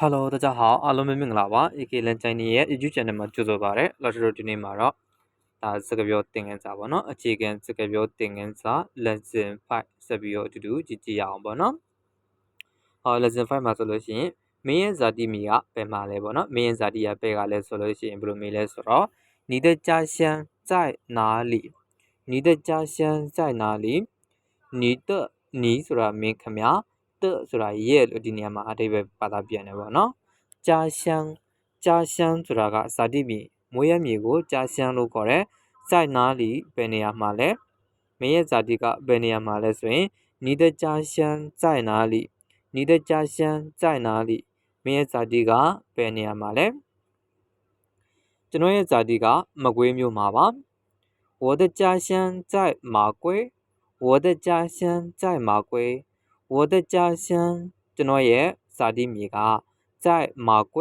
Hello 大家好အားလုံးပဲမင်္ဂလာပါ AK လန်ချိုင်းနေရဲ့ YouTube channel မှာကြိုဆိုပါရစေ။လော်တို့ဒီနေ့မှာတော့ဒါစကားပြောသင်ခန်းစာပေါ့နော်အခြေခံစကားပြောသင်ခန်းစာ lesson 5ဆက်ပြီးတော့အတူတူကြည့်ကြည့်ရအောင်ပေါ့နော်။ဟော lesson 5မှာဆိုလို့ရှိရင်မင်းရဲ့ဇာတိမီကဘယ်မှာလဲပေါ့နော်။မင်းရဲ့ဇာတိကဘယ်ကလဲဆိုလို့ရှိရင်ဘယ်လိုမေးလဲဆိုတော့你的家乡在哪里你的家乡在哪里你的你ဆိုတာမင်းခမ တဆိုတာရဲ့လို့ဒီနေရာမှာအတိတ်ပဲဘာသာပြန်တယ်ပေါ့နော်ကြာရှမ်းကြာရှမ်းဆိုတာကဇာတိမြေမွေးရမြေကိုကြာရှမ်းလို့ခေါ်တယ်စိုက်နားလီဘယ်နေရာမှာလဲမင်းရဲ့ဇာတိကဘယ်နေရာမှာလဲဆိုရင်你的家乡在哪里你的家乡在哪里မင်းရဲ့ဇာတိကဘယ်နေရာမှာလဲကျွန်တော်ရဲ့ဇာတိကမကွေးမြို့မှာပါ我的家乡在马圭我的家乡在马圭 我的家乡ကျွန်တော်ရဲ့ဇာတိမြေက在马圭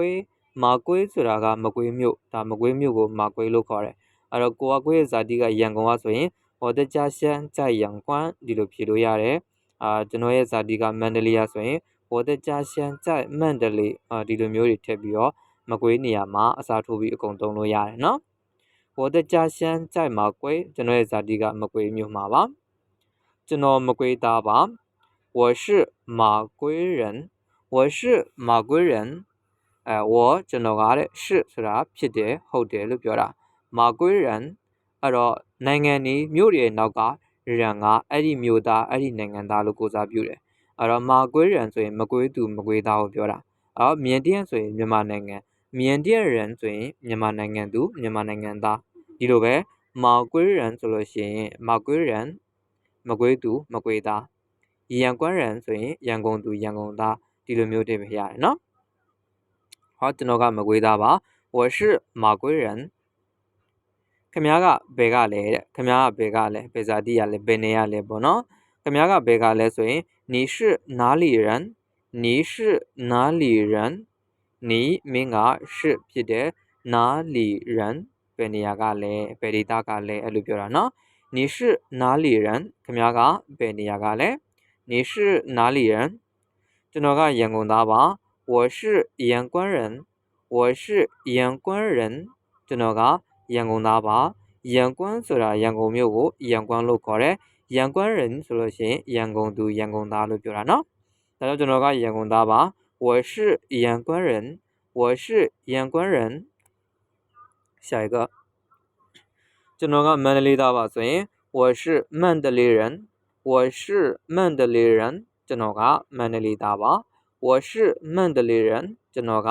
မာကွေးဆိုတာကမကွေးမြို့ဒါမကွေးမြို့ကိုမာကွေးလို့ခေါ်တယ်အဲ့တော့ကိုကကွေးရဲ့ဇာတိကရန်ကုန်ကဆိုရင်我的家乡在阳关ဒီလိုဖြေလို့ရတယ်အာကျွန်တော်ရဲ့ဇာတိကမန္တလေးရဆိုရင်我的家乡在မန္တလေးအာဒီလိုမျိုးတွေထည့်ပြီးတော့မကွေးနေရာမှာအစားထိုးပြီးအကုန်သုံးလို့ရတယ်နော်我的家乡在马圭ကျွန်တော်ရဲ့ဇာတိကမကွေးမြို့မှာပါကျွန်တော်မကွေးသားပါ 我是马归人我是马归人အဲ我ကျွန်တော်ကတဲ့是ဆိုတာဖြစ်တယ်ဟုတ်တယ်လို့ပြောတာ马归人အဲ့တော့နိုင်ငံနေမြို့ရဲ့နောက်ကရန်ကအဲ့ဒီမြို့သားအဲ့ဒီနိုင်ငံသားလို့ကိုးစားပြုတယ်အဲ့တော့မာကွေးရန်ဆိုရင်မကွေးသူမကွေးသားကိုပြောတာအော်缅甸ဆိုရင်မြန်မာနိုင်ငံ缅甸ရန်ဆိုရင်မြန်မာနိုင်ငံသူမြန်မာနိုင်ငံသားဒီလိုပဲမာကွေးရန်ဆိုလို့ရှိရင်မာကွေးရန်မကွေးသူမကွေးသား ရန်ကွမ်းရန်ဆိုရင်ရန်ကုန်သူရန်ကုန်သားဒီလိုမျိုးတွေပဲရတယ်နော်ဟောကျွန်တော်ကမကွေးသားပါ我是马归人ခမားကဘယ်ကလဲတဲ့ခမားကဘယ်ကလဲဘယ်ဇာတိရလဲဘယ်နေရလဲပေါ့နော်ခမားကဘယ်ကလဲဆိုရင်你是哪里人你是哪里人你မင်းက是ဖြစ်တယ်哪里人ဘယ်နေရာကလဲဘယ်ဒေသကလဲအဲ့လိုပြောတာနော်你是哪里人ခမားကဘယ်နေရာကလဲ 你是哪里人？ကျွန်တော်ကရန်ကုန်သားပါ။我是阳关人。我是阳关人。ကျွန်တော်ကရန်ကုန်သားပါ။ရန်ကွမ်းဆိုတာရန်ကုန်မြို့ကိုရန်ကွမ်းလို့ခေါ်တယ်။ရန်ကွမ်း人ဆိုလို့ရှိရင်ရန်ကုန်သူရန်ကုန်သားလို့ပြောတာနော်။ဒါကြောင့်ကျွန်တော်ကရန်ကုန်သားပါ။我是阳关人。我是阳关人。下一个ကျွန်တော်ကမန္တလေးသားပါဆိုရင်我是曼德雷人。 我是曼德雷人ကျွန်တော်ကမန္တလေးသားပါ我是曼德雷人ကျွန်တော်က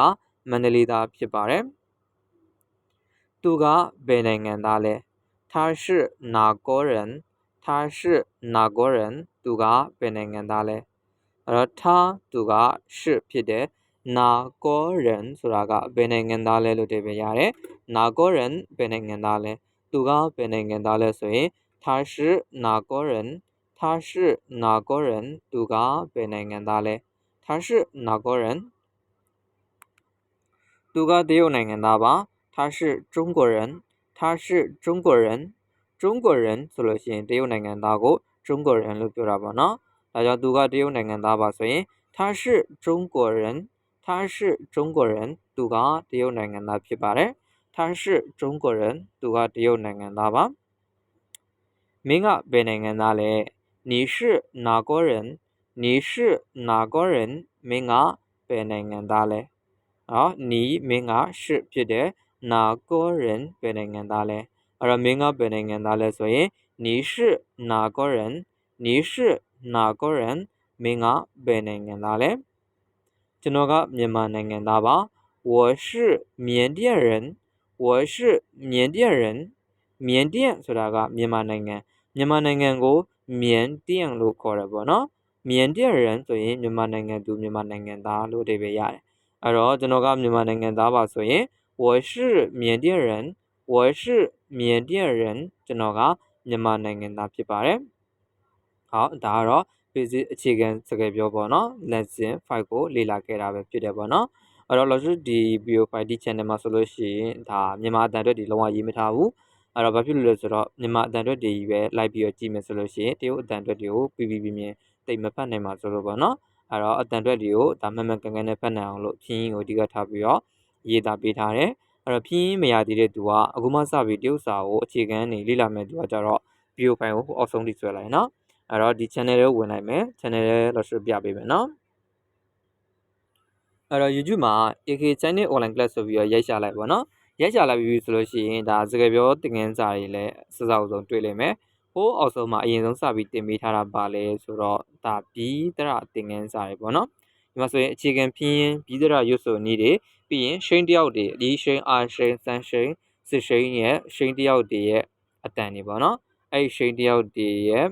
မန္တလေးသားဖြစ်ပါတယ်သူကဘယ်နိုင်ငံသားလဲ他是哪国人他是哪国人သူကဘယ်နိုင်ငံသားလဲအဲ့တော့他သူက是ဖြစ်တယ်နာကောရန်ဆိုတာကဘယ်နိုင်ငံသားလဲလို့တည်ပြရတယ်။နာကောရန်ဘယ်နိုင်ငံသားလဲ။သူကဘယ်နိုင်ငံသားလဲဆိုရင်他是哪国人 他是哪国人သူကဘယ်နိုင်ငံသားလဲ他是哪国人သူကတရုတ်နိုင်ငံသားပါ他是中国人他是中国人中国人ဆိုလို့ရှိရင်တရုတ်နိုင်ငံသားကို中国人လို့ပြောတာပေါ့နော်ဒါကြောင့်သူကတရုတ်နိုင်ငံသားပါဆိုရင်他是中国人他是中国人သူကတရုတ်နိုင်ငံသားဖြစ်ပါတယ်他是中国人သူကတရုတ်နိုင်ငံသားပါမင်းကဘယ်နိုင်ငံသားလဲ 你是哪国人你是哪国人မင်းကဘယ်နိုင်ငံသားလဲနော်你မင်းက是ဖြစ်တယ်哪国人ဘယ်နိုင်ငံသားလဲအဲ့တော့မင်းကဘယ်နိုင်ငံသားလဲဆိုရင်你是哪国人你是哪国人မင်းကဘယ်နိုင်ငံသားလဲကျွန်တော်ကမြန်မာနိုင်ငံသားပါ我是缅甸人我是缅甸人缅甸ဆိုတာကမြန်မာနိုင်ငံမြန်မာနိုင်ငံကို 缅甸လို့ခေါ်တယ်ပေါ့နော်缅甸人ဆိုရင်မြန်မာနိုင်ငံသူမြန်မာနိုင်ငံသားလို့အဓိပ္ပာယ်ရတယ်အဲ့တော့ကျွန်တော်ကမြန်မာနိုင်ငံသားပါဆိုရင်我是缅甸人我是缅甸人ကျွန်တော်ကမြန်မာနိုင်ငံသားဖြစ်ပါတယ်ဟောဒါကတော့ basic အခြေခံစကားပြောပေါ့နော် lesson 5ကိုလေ့လာခဲ့တာပဲဖြစ်တယ်ပေါ့နော်အဲ့တော့ logic ဒီ video file ဒီ channel မှာဆိုလို့ရှိရင်ဒါမြန်မာအတန်အတွက်ဒီလုံးဝရေးမထားဘူး အဲ့တော့ဘာဖြစ်လို့လဲဆိုတော့မြန်မာအတန်အတွက်တွေကြီးပဲလိုက်ပြီးတော့ကြည့်မယ်ဆိုလို့ရှိရင်တရုတ်အတန်အတွက်တွေကိုပြီးပြီးပြင်းပြင်းတိတ်မဖတ်နိုင်မှာဆိုလို့ပေါ့နော်အဲ့တော့အတန်အတွက်တွေကိုဒါမှန်မှန်ကန်ကန်နဲ့ဖတ်နိုင်အောင်လို့ဖြင်းကိုအဓိကထားပြီးတော့ရေးသားပေးထားတယ်အဲ့တော့ဖြင်းမရသေးတဲ့သူကအခုမှစပြီးတရုတ်စာကိုအခြေခံနေလေ့လာမယ်သူကကြတော့ဗီဒီယိုဖိုင်ကိုအောက်ဆုံးထိဆွဲလိုက်နော်အဲ့တော့ဒီ channel လေးကိုဝင်လိုက်မယ် channel လေးလို့ဆိုပြပေးမယ်နော်အဲ့တော့ YouTube မှာ AK Chinese online class ဆိုပြီးတော့ရိုက်ရှာလိုက်ပါတော့ ရိုက်ရှာလိုက်ပြီဆိုလို့ရှိရင်ဒါစကားပြောသင်ခန်းစာတွေလည်းစစောက်ဆုံးတွေ့လိမ့်မယ်ဟိုးအောက်ဆုံးမှာအရင်ဆုံးစပြီးတင်ပေးထားတာပါလဲဆိုတော့ဒါဘီတရသင်ခန်းစာတွေပေါ့နော်ဒီမှာဆိုရင်အခြေခံဖြင်းဘီတရရွတ်ဆိုနည်းတွေပြီးရင်ရှိန်တယောက်တွေဒီရှိန်အာရှိန်ဆန်ရှိန်စစ်ရှိန်ရဲ့ရှိန်တယောက်တွေရဲ့အတန်တွေပေါ့နော်အဲ့ဒီရှိန်တယောက်တွေရဲ့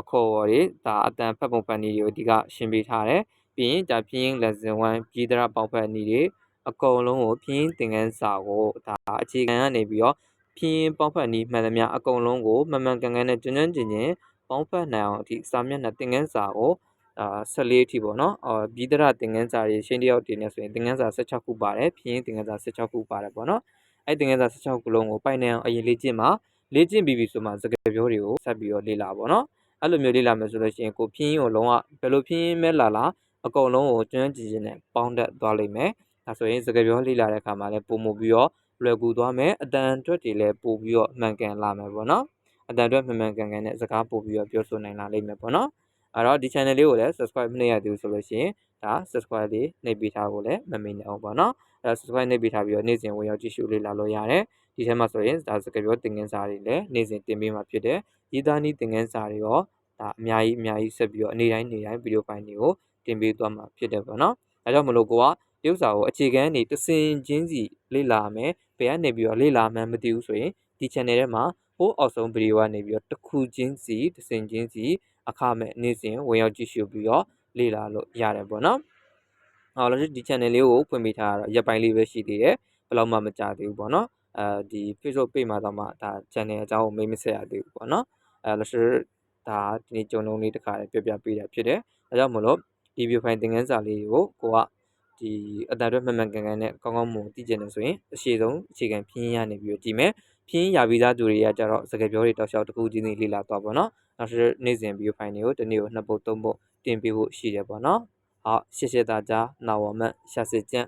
အခေါ်အဝေါ်တွေဒါအတန်ဖတ်ပုံဖတ်နည်းတွေကိုအဓိကရှင်းပေးထားတယ်ပြီးရင်ဒါဖြင်း lesson 1ပြည်တရပေါက်ဖက်နည်းတွေ အကုန်လုံးကိုဖြင်းသင်ခန်းစာကိုဒါအခြေခံကနေပြီးတော့ဖြင်းပေါက်ဖက်နည်းမှန်သမျှအကုန်လုံးကိုမှန်မှန်ကန်ကန်နဲ့ကျွမ်းကျွမ်းကျင်ကျင်ပေါက်ဖက်နိုင်အောင်အထိစာမျက်နှာသင်ခန်းစာကိုအာ14အထိပေါ့နော်အော်ပြည်တရသင်ခန်းစာတွေရှင်းတယောက်တင်နေဆိုရင်သင်ခန်းစာ16ခုပါတယ်ဖြင်းသင်ခန်းစာ16ခုပါတယ်ပေါ့နော်အဲ့သင်ခန်းစာ16ခုလုံးကိုပိုင်နိုင်အောင်အရင်လေ့ကျင့်မှာလေ့ကျင့်ပြီးပြီဆိုမှစကားပြောတွေကိုဆက်ပြီးတော့လေ့လာပါတော့အဲ့လိုမျိုးလေ့လာမယ်ဆိုလို့ရှိရင်ကိုဖြင်းကိုလုံးဝဘယ်လိုဖြင်းမဲလာလာအကုန်လုံးကိုကျွမ်းကျင်ကျင်နဲ့ပေါင်းတက်သွားလိမ့်မယ် ဒါဆိုရင်စကားပြောလေ့လာတဲ့အခါမှာလည်းပုံမပြီးတော့လွယ်ကူသွားမယ်အတန်အတွက်တွေလည်းပို့ပြီးတော့မှန်ကန်လာမယ်ပေါ့နော်အတန်အတွက်မှန်မှန်ကန်ကန်နဲ့စကားပို့ပြီးတော့ပြောဆိုနိုင်လာလိမ့်မယ်ပေါ့နော်အဲ့တော့ဒီ channel လေးကိုလည်း subscribe မလုပ်ရသေးဘူးဆိုလို့ရှိရင်ဒါ subscribe လေးနှိပ်ပေးထားဖို့လည်းမမေ့နေအောင်ပေါ့နော်အဲ့တော့ subscribe နှိပ်ပေးထားပြီးတော့နေ့စဉ်ဝင်ရောက်ကြည့်ရှုလေ့လာလို့ရတယ်ဒီထဲမှာဆိုရင်ဒါစကားပြောသင်ခန်းစာတွေလည်းနေ့စဉ်တင်ပေးမှာဖြစ်တယ်ရေးသားနည်းသင်ခန်းစာတွေရောဒါအများကြီးအများကြီးဆက်ပြီးတော့နေ့တိုင်းနေ့တိုင်းဗီဒီယိုဖိုင်တွေကိုတင်ပေးသွားမှာဖြစ်တယ်ပေါ့နော်ဒါကြောင့်မလို့ကိုက တရုပ်စာကိုအခြေခံနေတစင်ချင်းစီလေ့လာမယ်ဘယ်ကနေပြီးတော့လေ့လာမှန်းမသိဘူးဆိုရင်ဒီ channel ထဲမှာဟိုးအောက်ဆုံးဗီဒီယိုကနေပြီးတော့တစ်ခုချင်းစီတစ်စင်ချင်းစီအခမဲ့နေ့စဉ်ဝင်ရောက်ကြည့်ရှုပြီးတော့လေ့လာလို့ရတယ်ပေါ့နော်အော်လို့ဒီ channel လေးကိုဖွင့်ပေးထားတာရက်ပိုင်းလေးပဲရှိသေးတယ်ဘယ်တော့မှမကြသေးဘူးပေါ့နော်အဲဒီ Facebook page မှာတော့မှဒါ channel အကြောင်းကိုမေးမဆက်ရသေးဘူးပေါ့နော်အဲလို့ဆိုဒါဒီနေ့ကြုံလုံးလေးတစ်ခါလေးပြောပြပေးတာဖြစ်တယ်ဒါကြောင့်မလို့ဒီ view file သင်ခန်းစာလေးကိုကိုက ဒီအတန်အတွက်မှန်မှန်ကန်ကန်နဲ့ကောင်းကောင်းမွန်သိကျင်တယ်ဆိုရင်အရှိဆုံးအခြေခံဖြင်းရနေပြီးတော့ကြည့်မယ်ဖြင်းရပြီးသားသူတွေကကြတော့စကားပြောတွေတောက်လျှောက်တစ်ခုချင်းလေးလေ့လာသွားပါတော့နောက်ထပ်နေ့စဉ်ဗီဒီယိုဖိုင်တွေကိုတနေ့ကိုနှစ်ပုတ်သုံးပုတ်တင်ပေးဖို့ရှိတယ်ပေါ့နော်။ဟုတ်ရှေ့ရှေ့သားကြားနာဝမန်ရှာစစ်ကျန့်